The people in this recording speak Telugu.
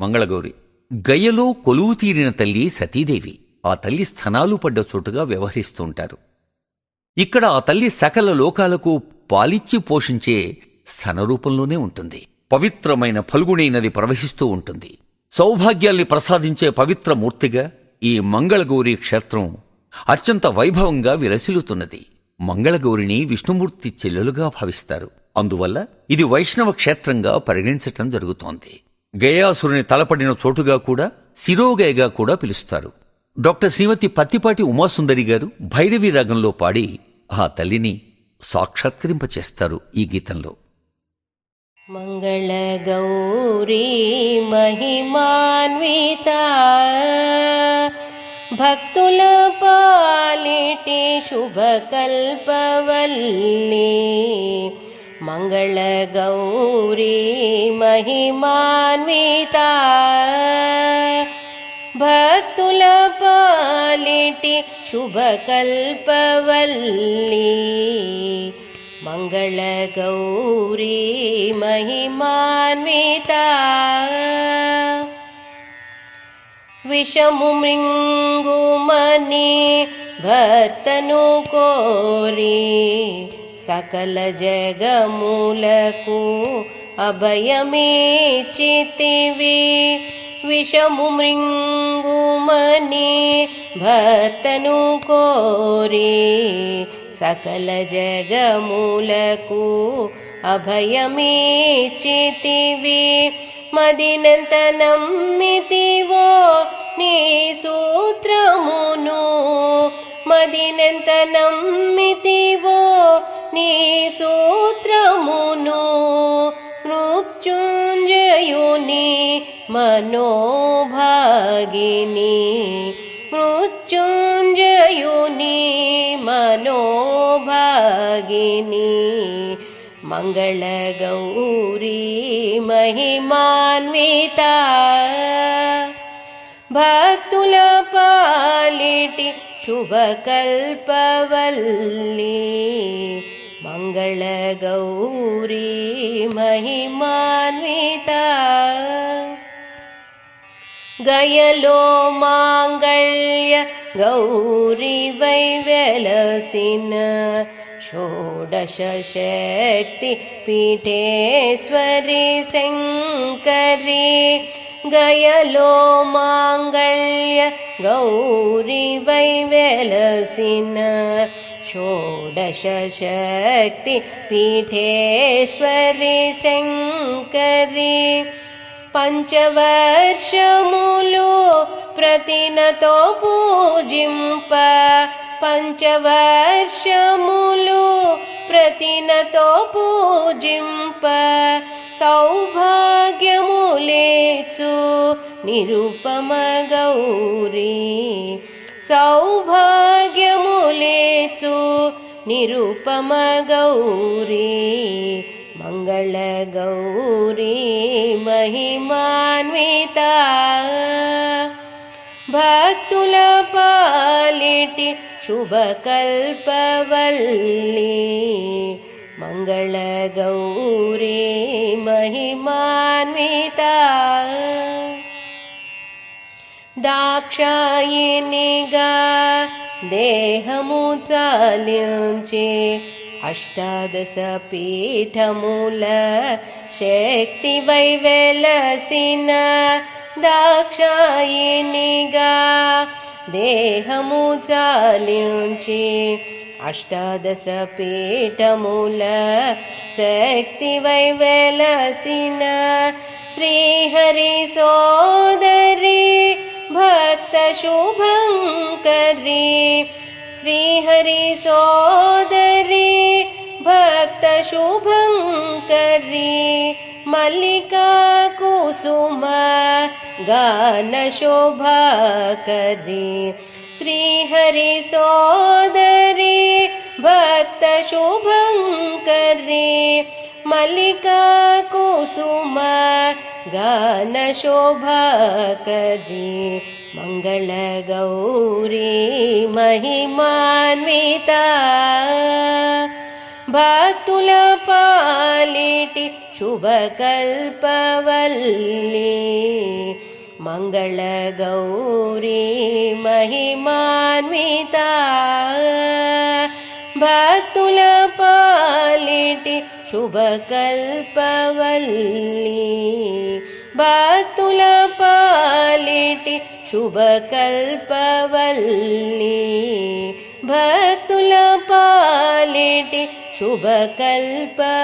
మంగళగౌరి గయలో కొలువు తీరిన తల్లి సతీదేవి ఆ తల్లి స్థనాలు పడ్డ చోటుగా వ్యవహరిస్తూ ఉంటారు ఇక్కడ ఆ తల్లి సకల లోకాలకు పాలిచ్చి పోషించే స్థన రూపంలోనే ఉంటుంది. పవిత్రమైన ఫల్గుణీ నది ప్రవహిస్తూ ఉంటుంది. సౌభాగ్యాల్ని ప్రసాదించే పవిత్ర మూర్తిగా ఈ మంగళగౌరి క్షేత్రం అత్యంత వైభవంగా విలసిల్లుతున్నది. మంగళగౌరిని విష్ణుమూర్తి చెల్లెలుగా భావిస్తారు. అందువల్ల ఇది వైష్ణవ క్షేత్రంగా పరిగణించటం జరుగుతోంది. గయాసురుని తలపడిన చోటుగా కూడా శిరోగయగా కూడా పిలుస్తారు. డాక్టర్ శ్రీమతి పత్తిపాటి ఉమాసుందరి గారు భైరవి రాగంలో పాడి ఆ తల్లిని సాక్షాత్కరింపచేస్తారు ఈ గీతంలో. మంగళ గౌరీ మహిమాన్విత భక్తుల పాలిటి శుభకల్పవల్లీ मङ्गलगौरी महिमान्विता भक्तुलपालिटि शुभकल्पवल्ली मङ्गलगौरी महिमान्विता विषमुमृङ्गुमनि भर्तनु कोरि సకల జగములకు అభయమేచితివి. విషము మృంగుమని భర్తను కోరి సకల జగములకు అభయమేచితివి. మదినంత నమ్మితివో నీ సూత్రమును మదినంత నమ్మితివో నీ సూత్రమును మృత్యుంజయుని మనోభాగిని మృత్యుంజయుని మనోభాగిని మంగళగౌరీ మహిమాన్విత భక్తుల शुभकल्पवल्ली मङ्गलगौरी महिमान्विता। गयलो माङ्गल्य गौरी वैवलसिन षोडश शक्तिपीठेश्वरि शङ्करी। గయలో మాంగళ్య గౌరీ వై వెలసిన షోడశ శక్తి పీఠేశ్వరి శంకరి పంచవర్షములు ప్రతినతో పూజింప పంచవర్షములు ప్రతినతో పూజింప సౌభాగ్యములేచు నిరుపమ గౌరీ. సౌభాగ్యములేచు నిరుపమ గౌరీ. మంగళ గౌరీ మహిమాన్విత. భక్తుల పాలిటి శుభకల్పవల్లి. మంగళ గౌరీ మహిమాన్విత దాక్షాయినిగా దేహము చాలించి అష్టాదశ పీఠముల శక్తి వై వెలసిన దాక్షాయినిగా దేహము చాలించి అష్టాదశ పీఠముల శక్తి వై వెలసిన శ్రీహరి సోదరి భక్త శుభంకరి శ్రీహరి సోదరి భక్త శుభంకరి మల్లికా కుసుమ श्रीहरिसोदरे भक्त शुभङ्करे मल्लिका कुसुम गानशोभकरे मङ्गलगौरी मङ्गल गौरी महिमान्विता। भक्तुलपालिटि शुभकल्पवल्ली। मङ्गलगौरी महिमान्विता भक्तुलपालिटि शुभकल्पवल्ली भक्तुलपालिटि शुभकल्पवल्ली भक्तुलपालिटि शुभकल्पवल्ली